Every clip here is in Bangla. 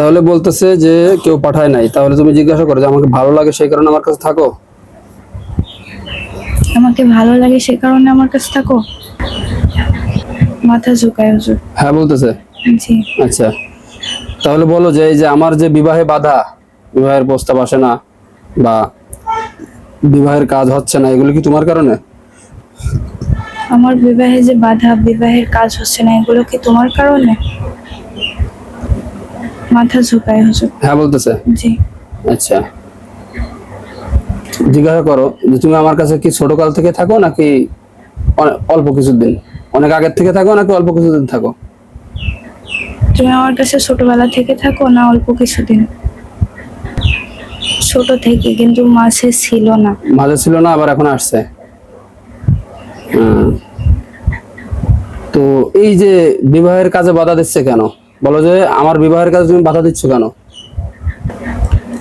তাহলে বলতেছে যে কেউ পাঠায় নাই। তাহলে তুমি জিজ্ঞাসা করো যে আমাকে ভালো লাগে সেই কারণে আমার কাছে থাকো? আমাকে ভালো লাগে সে কারণে আমার কাছে থাকো? মাথা ঝুঁকায় হুজুর। হ্যাঁ বলতেছে? জি। আচ্ছা। তাহলে বলো যে এই যে আমার যে বিবাহে বাধা বিবাহের প্রস্তাব আসে না বা বিবাহের কাজ হচ্ছে না এগুলো কি তোমার কারণে? আমার বিবাহে যে বাধা বিবাহের কাজ হচ্ছে না এগুলো কি তোমার কারণে? মাথা ঝুঁকায় হুজুর। হ্যাঁ বলতেছে? জি। আচ্ছা। জিজ্ঞাসা করো যে তুমি আমার কাছে কি ছোটকাল থেকে থাকো নাকি অল্প কিছুদিন? অনেক আগের থেকে থাকো নাকি অল্প কিছুদিন থাকো? তুমি আমার কাছে ছোটবেলা থেকে থাকো না অল্প কিছুদিন? ছোট থেকে কিন্তু মাসে ছিল না। মাঝে ছিল না আবার এখন আসছে। হুম। তো এই যে বিবাহের কাজে বাধা দিচ্ছে কেন? বলো যে আমার বিবাহের কাজে তুমি বাধা দিচ্ছ কেন?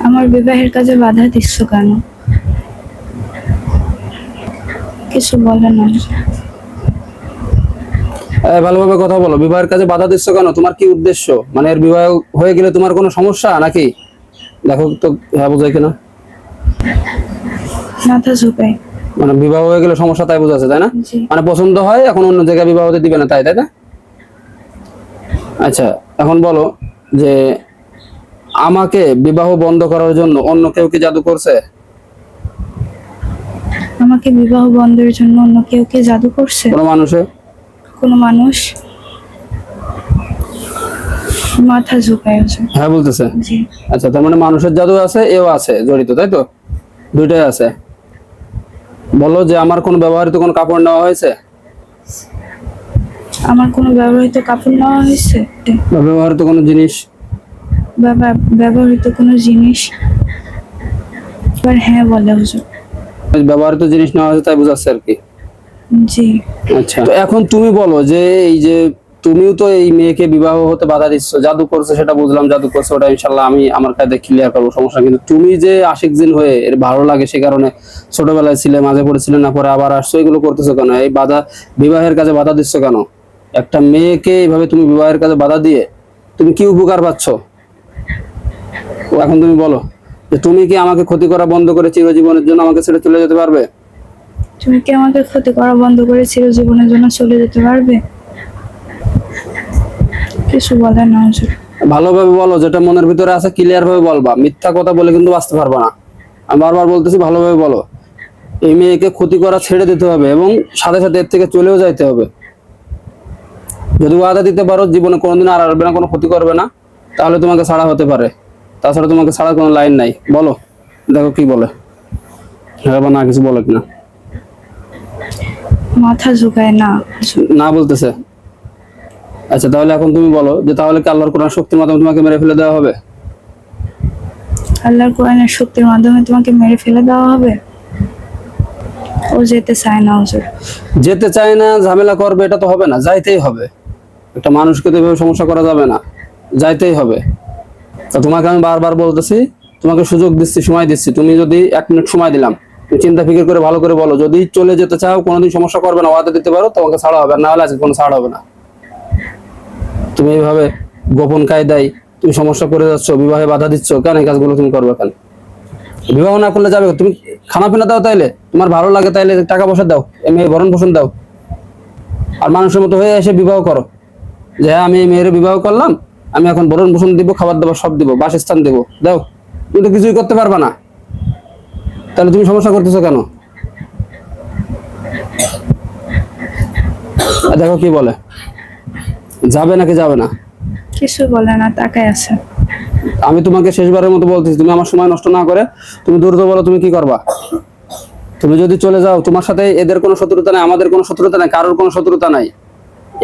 আমার বিবাহের কাজে বাধা দিচ্ছ কেন? কিছু বলে না। ভালোভাবে কথা বলো। বিবাহের কাজে বাধা দিচ্ছ কেন? তোমার কি উদ্দেশ্য? মানে এর বিবাহ হয়ে গেলে তোমার কোনো সমস্যা নাকি? দেখো তো হ্যাঁ বোঝায় কিনা। মাথা ঝুঁকায় মানে বিবাহ হয়ে গেলে সমস্যা তাই বোঝাচ্ছে তাই না? মানে পছন্দ হয় এখন অন্য জায়গায় বিবাহ হতে দিবে না তাই তাই না? আচ্ছা এখন বলো যে আমাকে বিবাহ বন্ধ করার জন্য অন্য কেউ কি জাদু করছে? আমাকে বিবাহ বন্ধের জন্য অন্য কেউ কে জাদু করছে? কোনো মানুষে? কোনো মানুষ? মাথা ঝুঁকায়। হ্যাঁ বলতেছে। জি। আচ্ছা তার মানে মানুষের জাদু আছে এও আছে জড়িত তাই তো? দুইটাই আছে। বলো যে আমার কোনো ব্যবহৃত কোনো কাপড় নেওয়া হয়েছে? আমার কোনো ব্যবহৃত কাপড় নেওয়া হয়েছে? ব্যবহৃত কোনো জিনিস। ব্যবহৃত কোনো জিনিস? এবার হ্যাঁ বলে হুজুর। ব্যবহৃত জিনিস নেওয়া হয়েছে তাই বোঝাচ্ছে আর কি। জি। আচ্ছা। তো এখন তুমি বলো যে এই যে তুমিও তো এই মেয়েকে বিবাহ হতে বাধা দিচ্ছ জাদু করছে সেটা বুঝলাম জাদু করছে ওটা ইনশাল্লাহ আমি আমার কাছে ক্লিয়ার করব সমস্যা কিন্তু তুমি যে আশিক জিন হয়ে এর ভালো লাগে সে কারণে ছোটবেলায় ছিলে মাঝে পড়েছিলে না পরে আবার আসছো এগুলো করতেছো কেন? এই বাধা বিবাহের কাজে বাধা দিচ্ছ কেন? একটা মেয়েকে এইভাবে তুমি বিবাহের কাজে বাধা দিয়ে তুমি কি উপকার পাচ্ছ? ও এখন তুমি বলো যে তুমি কি আমাকে ক্ষতি করা বন্ধ করে চিরজীবনের জন্য আমাকে ছেড়ে চলে যেতে পারবে? তুমি কি আমাকে ক্ষতি করা বন্ধ করে চিরজীবনের জন্য চলে যেতে পারবে? কিছু বলে না ভালোভাবে বলো যেটা মনের ভিতরে আছে ক্লিয়ার ভাবে বলবা। মিথ্যা কথা বলে কিন্তু বাঁচতে পারবা না। আমি বারবার বলতেছি ভালোভাবে বলো। এই মেয়েকে ক্ষতি করা ছেড়ে দিতে হবে এবং সাথে সাথে এর থেকে চলেও যাইতে হবে। যদি ওয়াদা দিতে পারো জীবনে কোনোদিন আর আসবে না কোনো ক্ষতি করবে না তাহলে তোমাকে ছাড়া হতে পারে। তাছাড়া তোমাকে ছাড়া কোনো লাইন নাই। বলো দেখো কি বলে। হ্যাঁ না কিছু বলে কিনা। মাথা ঝুঁকায় না। না বলতেছে। আচ্ছা তাহলে এখন তুমি বলো যে তাহলে কি আল্লাহর কোরআন শক্তির মাধ্যমে তোমাকে মেরে ফেলে দেওয়া হবে? আল্লাহর কোরআনের শক্তির মাধ্যমে তোমাকে মেরে ফেলে দেওয়া হবে? ও যেতে চায় না হুজুর। যেতে চায় না ঝামেলা করবে এটা তো হবে না যাইতেই হবে। একটা মানুষকে তো এভাবে সমস্যা করা যাবে না। যাইতেই হবে। তো তোমাকে আমি বারবার বলতেছি, তোমাকে সুযোগ দিচ্ছি, সময় দিচ্ছি। তুমি যদি এক মিনিট সময় দিলাম, তুমি চিন্তা ফিকির করে ভালো করে বলো। যদি চলে যেতে চাও, কোনোদিন সমস্যা করবে না, ওয়াদা দিতে পারো, তোমাকে ছাড়া হবে না। হলে আজকে কোনো ছাড় হবে না। তুমি এইভাবে গোপন কায়দায় তুমি সমস্যা করে যাচ্ছ, বিবাহে বাধা দিচ্ছ, কেন এই কাজগুলো তুমি করবে কেন? বিবাহ না করলে যাবে তুমি খানা পিনা দাও তাইলে। তোমার ভালো লাগে তাইলে টাকা পয়সা দাও, এমনি ভরণ পোষণ দাও। আর মানুষের মতো হয়ে এসে বিবাহ করো। যে হ্যাঁ আমি এই মেয়ের বিবাহ করলাম আমি এখন ভরণ পোষণ দিব খাবার দাবার সব দিব বাসস্থান দিব। দাও তুমি তো কিছুই করতে পারবা না। তাহলে তুমি সমস্যা করতেছো কেন? দেখো কি বলে যাবে নাকি যাবে না? কিছু বলে না তাকায় আছে। আমি তোমাকে শেষবারের মতো বলতেছি তুমি আমার সময় নষ্ট না করে তুমি দ্রুত বলো তুমি কি করবা? তুমি যদি চলে যাও তোমার সাথে এদের কোনো শত্রুতা নাই আমাদের কোনো শত্রুতা নাই কারোর কোনো শত্রুতা নাই।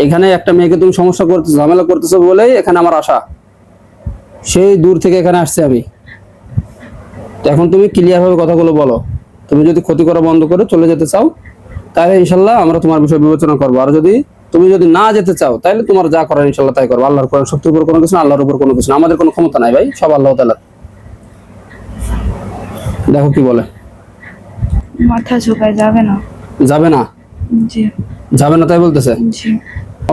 এখানে একটা মেয়েকে তুমি সমস্যা করতেছো ঝামেলা করতেছো বলেই এখানে আমার আশা। সেই দূর থেকে এখানে আসছে আমি। এখন তুমি ক্লিয়ার ভাবে কথাগুলো বলো। তুমি যদি ক্ষতি করা বন্ধ করে চলে যেতে চাও তাহলে ইনশাল্লাহ আমরা তোমার বিষয়ে বিবেচনা করব। আর যদি তুমি যদি না যেতে চাও তাহলে তোমার যা করার ইনশাল্লাহ তাই করব। আল্লাহর কোরআন শক্তির উপর কোনো কিছু না আল্লাহর উপর কোনো কিছু না। আমাদের কোনো ক্ষমতা নাই ভাই সব আল্লাহ তালা দেখো কি বলে। মাথা ঝুঁকায় যাবে না। যাবে না? জি। যাবে না তাই বলতেছে? জি।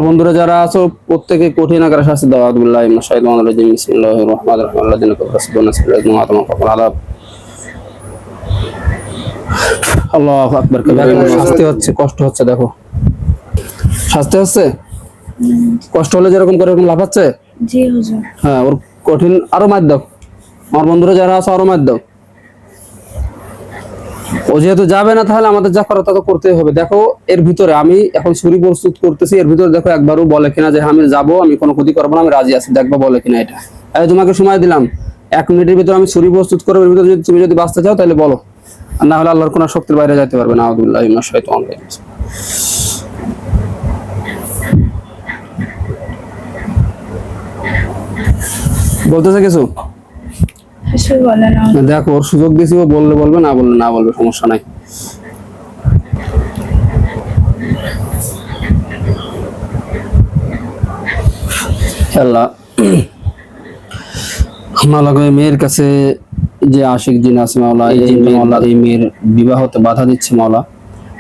বন্ধুরা যারা আছো প্রত্যেকে কঠিন আকারে শাস্তি দাও। আদুল্লাহ ইবনে শাইতানির রাজিম। বিসমিল্লাহির রহমানির রহিম। আল্লাযিনা কাফারু ইয়াসুদ্দুনা সাবিলাল্লাহি ওয়া আতামা আল্লাহু আকবার। শাস্তি হচ্ছে। কষ্ট হচ্ছে দেখো। শাস্তি হচ্ছে? কষ্ট হলে যেরকম করে এরকম লাফাচ্ছে জি হুজুর। হ্যাঁ ওর কঠিন আরও মার দাও। আমার বন্ধুরা যারা আছে আরও মার দাও। ও যেহেতু যাবে না তাহলে আমাদের যা করার তা করতেই হবে। দেখো, এর ভিতরে আমি এখন ছুরি প্রস্তুত করতেছি। এর ভিতরে দেখো একবারও বলে কিনা যে আমি যাব, আমি কোনো ক্ষতি করব না, আমি রাজি আছি। দেখবা বলে কিনা এটা। এই তোমাকে সময় দিলাম। এক মিনিটের ভিতরে আমি ছুরি প্রস্তুত করব। এর ভিতরে যদি তুমি যদি বাঁচতে চাও তাহলে বলো। আর না হলে আল্লাহর কোনো শক্তির বাইরে যেতে পারবে না। রাজিম। বলতেছে কিছু? বলে না। দেখো ওর সুযোগ দিয়েছি ও বললে বলবে না বললে না বলবে সমস্যা নাই। আল্লাহ মেয়ের কাছে যে আশিক জিন আছে মাওলা এই জিন মাওলা। এই মেয়ের বিবাহতে বাধা দিচ্ছে মাওলা।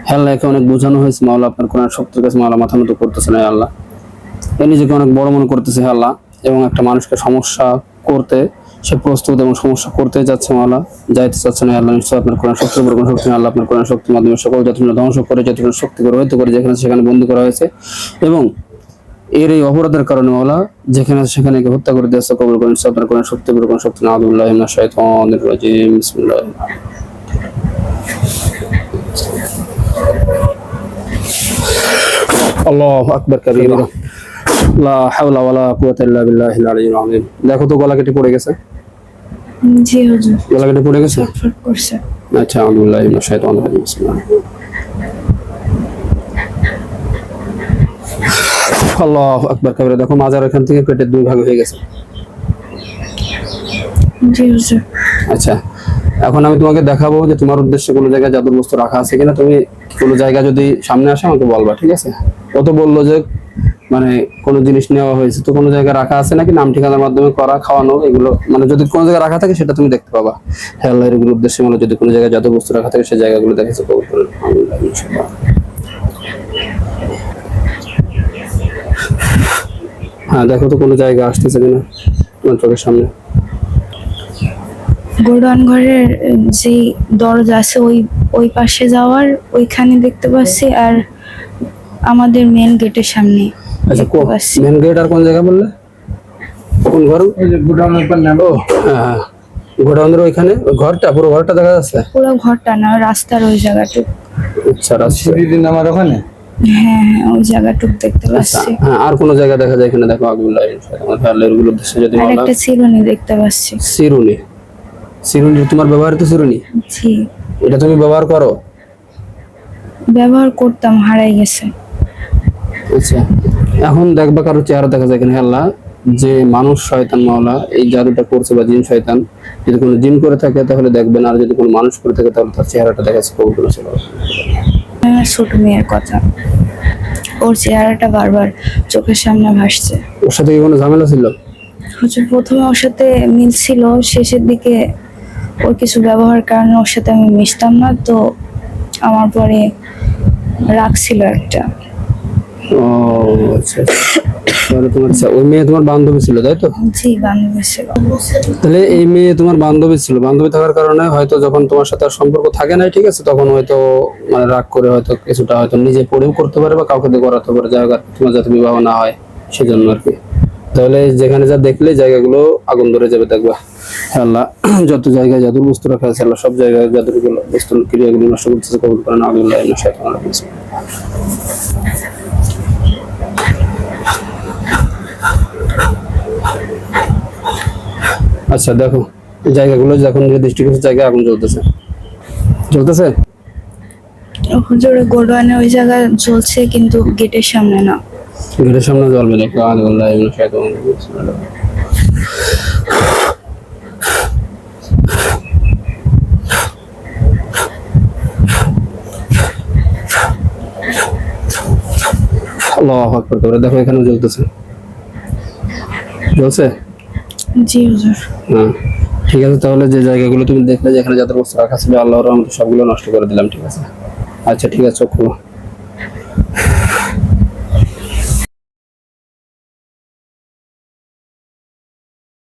হ্যাঁ আল্লাহ, একে অনেক বোঝানো হয়েছে মাওলা আপনার কোন শক্তির কাছে মাওলা মাথা মতো করতেছে না আল্লাহ। এ নিজেকে অনেক বড় মনে করতেছে আল্লাহ। এবং একটা মানুষকে সমস্যা করতে সে প্রস্তুত এবং সমস্যা করতে যাচ্ছে মাওলা। যাইতে চাচ্ছে না আল্লাহ নিশ্চয় আপনার কোন শক্তির উপর কোন শক্তি আল্লাহ আপনার কোন শক্তির মাধ্যমে সকল যতক্ষণ ধ্বংস করে যতক্ষণ শক্তি হয়তো করে, যেখানে সেখানে বন্দী করা হয়েছে। এবং এর এই অপরাধের কারণে মাওলা, যেখানে সেখানে হত্যা করে দিয়েছে কবর করেন আপনার কোন শক্তি উপর কোন শক্তি না আদুল্লাহ ইমনা শাইতানির রাজিম আল্লাহু আকবার কাবীরা লা হাওলা ওয়ালা কুওয়াতা ইল্লা বিল্লাহিল আলিয়্যিল আযীম। দেখো তো গলা কেটে পড়ে গেছে। জি হুজুর। গলা পড়ে গেছে? করছে। আচ্ছা আলহামদুলিল্লাহ ইমনা শাইতানির রাজিম বিসমিল্লাহ আল্লাহু আকবার কাবীরা দেখো মাজার এখান থেকে পেটের দুই ভাগ হয়ে গেছে। জি হুজুর। আচ্ছা এখন আমি তোমাকে দেখাবো যে তোমার উদ্দেশ্যে কোনো জায়গায় জাদুর বস্তু রাখা আছে কিনা। তুমি কোনো জায়গা যদি সামনে আসে আমাকে বলবা ঠিক আছে? ও তো বলল যে মানে কোনো জিনিস নেওয়া হয়েছে। তো কোনো জায়গায় রাখা আছে নাকি? নাম ঠিকানার মাধ্যমে করা, খাওয়ানো, এগুলো মানে যদি কোনো জায়গায় রাখা থাকে সেটা তুমি দেখতে পাবা। হ্যাঁ এগুলো উদ্দেশ্যে মানে যদি কোনো জায়গায় জাদুর বস্তু রাখা থাকে সেই জায়গাগুলো দেখেছে কবুল হ্যাঁ দেখো তো কোনো জায়গা আসতেছে কিনা তোমার চোখের সামনে। গোডাউন ঘরের যে দরজা আছে ওই ওই পাশে যাওয়ার, ওইখানে দেখতে পাচ্ছি, আর আমাদের মেন গেটের সামনে। আচ্ছা মেন গেট আর কোন জায়গা বললে? কোন ঘর? ওই যে গোডাউনের পর নাম। ও হ্যাঁ হ্যাঁ। গোডাউনের ওইখানে ঘরটা পুরো ঘরটা দেখা যাচ্ছে? পুরো ঘরটা না রাস্তার ওই জায়গাটুক। আচ্ছা রাস্তা সিঁড়ির আমার ওখানে? হ্যাঁ হ্যাঁ ওই জায়গাটুক দেখতে আচ্ছা পাচ্ছি। হ্যাঁ আর কোন জায়গা দেখা যায় এখানে দেখো যদি আর একটা চিরুনি দেখতে পাচ্ছি। সিরুনি। সিরুনি তোমার ব্যবহৃত সিরুনি? জি। এটা তুমি ব্যবহার করো? ব্যবহার করতাম হারাই গেছে। আচ্ছা। এখন দেখবা কারও চেহারা দেখা যায় কিনা আল্লাহ যে মানুষ শয়তান মাওলা এই জাদুটা করছে বা জিন শয়তান যদি কোনো জিন করে থাকে তাহলে দেখবেন আর যদি কোনো মানুষ করে থাকে তাহলে তার চেহারাটা দেখা যাচ্ছে কবুল করেছিল আমার ছোট মেয়ের কথা। ওর চেহারাটা বারবার চোখের সামনে ভাসছে। ওর সাথে কি কোনো ঝামেলা ছিল? হুজুর প্রথমে ওর সাথে মিল ছিল শেষের দিকে ওর কিছু ব্যবহার কারণে ওর সাথে আমি মিশতাম না তো আমার পরে রাগ ছিল একটা। ও আচ্ছা। তাহলে তোমার আচ্ছা, ওই মেয়ে তোমার বান্ধবী ছিল তাই তো? জি বান্ধবী ছিল। তাহলে এই মেয়ে তোমার বান্ধবী ছিল বান্ধবী থাকার কারণে হয়তো যখন তোমার সাথে সম্পর্ক থাকে না ঠিক আছে তখন হয়তো মানে রাগ করে হয়তো কিছুটা হয়তো নিজে পড়েও করতে পারে বা কাউকে দিয়ে করাতে পারে জায়গা তোমার যাতে বিবাহ না হয় সেজন্য আর কি। তাহলে যেখানে যা দেখলে জায়গাগুলো আগুন ধরে যাবে দেখবা। আল্লাহ যত জায়গায় জাদুর বস্তু রাখা আছে আল্লাহ সব জায়গায় জাদুরগুলো বস্তু ক্রিয়াগুলো নষ্ট করতেছে কবুল আগুল্লাহ শাইতান আচ্ছা দেখো জায়গাগুলো যখন কিছু জায়গায় আগুন জ্বলতেছে। জ্বলতেছে? হুজুর গোডওয়ানে ওই জায়গা জ্বলছে কিন্তু গেটের সামনে না। গেটের সামনে জ্বলবে দেখো আদুল্লাহ ইবনে শাইতান আল্লাহু আকবার দেখো এখানে জ্বলতেছে। জ্বলছে? জি হ্যাঁ ঠিক আছে, তাহলে যে জায়গাগুলো তুমি দেখলে যেখানে যাদের বস্তু রাখা ছিল আল্লাহর রহমতে সবগুলো নষ্ট করে দিলাম, ঠিক আছে? আচ্ছা ঠিক আছে খুলো